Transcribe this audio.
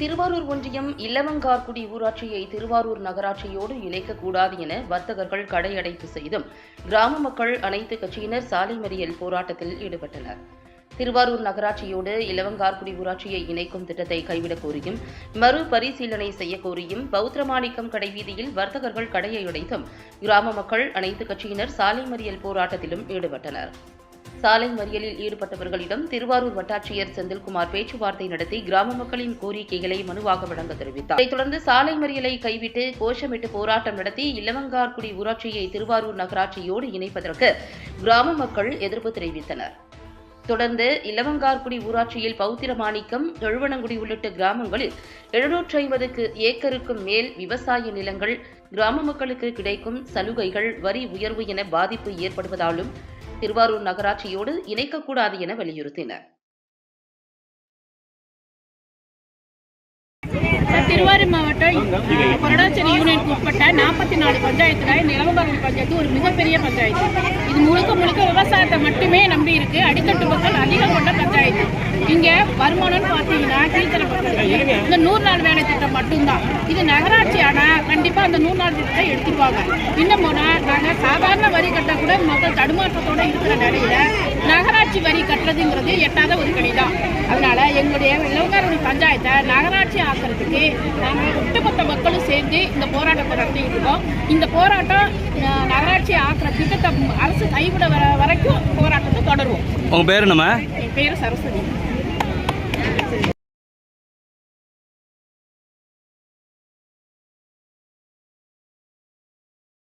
திருவாரூர் ஒன்றியம் இல்லவங்கார்குடி ஊராட்சியை திருவாரூர் நகராட்சியோடு இணைக்கக்கூடாது என வர்த்தகர்கள் கடையடைப்பு செய்தும் கிராம மக்கள் அனைத்து கட்சியினர் சாலை மறியல் போராட்டத்தில் ஈடுபட்டனர். திருவாரூர் நகராட்சியோடு இலவங்கார்குடி ஊராட்சியை இணைக்கும் திட்டத்தை கைவிடக் கோரியும் மறுபரிசீலனை செய்யக்கோரியும் பௌத்திரமாணிக்கம் கடைவீதியில் வர்த்தகர்கள் கடையை உடைத்தும் கிராம மக்கள் அனைத்து கட்சியினர் சாலை மறியல் போராட்டத்திலும் ஈடுபட்டனர். சாலை மறியலில் ஈடுபட்டவர்களிடம் திருவாரூர் வட்டாட்சியர் செந்தில்குமார் பேச்சுவார்த்தை நடத்தி கிராம மக்களின் கோரிக்கைகளை மனுவாக வழங்க தெரிவித்தார். இதைத் தொடர்ந்து சாலை மறியலை கைவிட்டு கோஷமிட்டு போராட்டம் நடத்தி இளவங்கார்குடி ஊராட்சியை திருவாரூர் நகராட்சியோடு இணைப்பதற்கு கிராம மக்கள் எதிர்ப்பு தெரிவித்தனர். தொடர்ந்து இலவங்கார்குடி ஊராட்சியில் பௌத்திரமாணிக்கம் தொழுவனங்குடி உள்ளிட்ட கிராமங்களில் எழுநூற்றி ஐம்பதுக்கு ஏக்கருக்கும் மேல் விவசாய நிலங்கள் கிராம மக்களுக்கு கிடைக்கும் சலுகைகள் வரி உயர்வு என பாதிப்பு ஏற்படுவதாலும் திருவாரூர் நகராட்சியோடு இணைக்கக்கூடாது என வலியுறுத்தினர். திருவாரூர் மாவட்டம் கொரடாச்சேரி யூனியனுக்கு உட்பட்ட நாற்பத்தி நாலு பஞ்சாயத்துல நிலவம்பாக்கம் பஞ்சாயத்து ஒரு மிகப்பெரிய பஞ்சாயத்து. இது முழுக்க முழுக்க விவசாயத்தை மட்டுமே நம்பி இருக்கு. அடித்தட்டு மக்கள் அதிகம் கொண்ட பஞ்சாயத்து. இங்க வருமானம்னு பார்த்தீங்கன்னா கீழ்த்தர பஞ்சாயத்து இந்த நூறு நாள் வேலை திட்டம் மட்டும்தான். இது நகராட்சி ஆனா கண்டிப்பா அந்த நூறு நாள் திட்டத்தை எடுத்துருவாங்க. இன்னும் போனா நாங்க சாதாரண வரி கட்ட கூட மக்கள் தடுமாற்றத்தோட இருக்கிற நிலையில நகராட்சி வரி கட்டுறதுங்கிறது எட்டாத ஒரு தான் அதனால எங்களுடைய இளவங்காரடி பஞ்சாயத்தை நகராட்சி ஆக்கிறதுக்கு நாங்கள் ஒட்டுமொத்த மக்களும் சேர்ந்து இந்த போராட்டத்தை நடத்திக்கிட்டு இருக்கோம். இந்த போராட்டம் நகராட்சி ஆக்கிற திட்டத்தை அரசு கைவிட வர வரைக்கும் போராட்டத்தை தொடருவோம். உங்கள் பேர் என்னம்மா? என் பேர் சரஸ்வதி.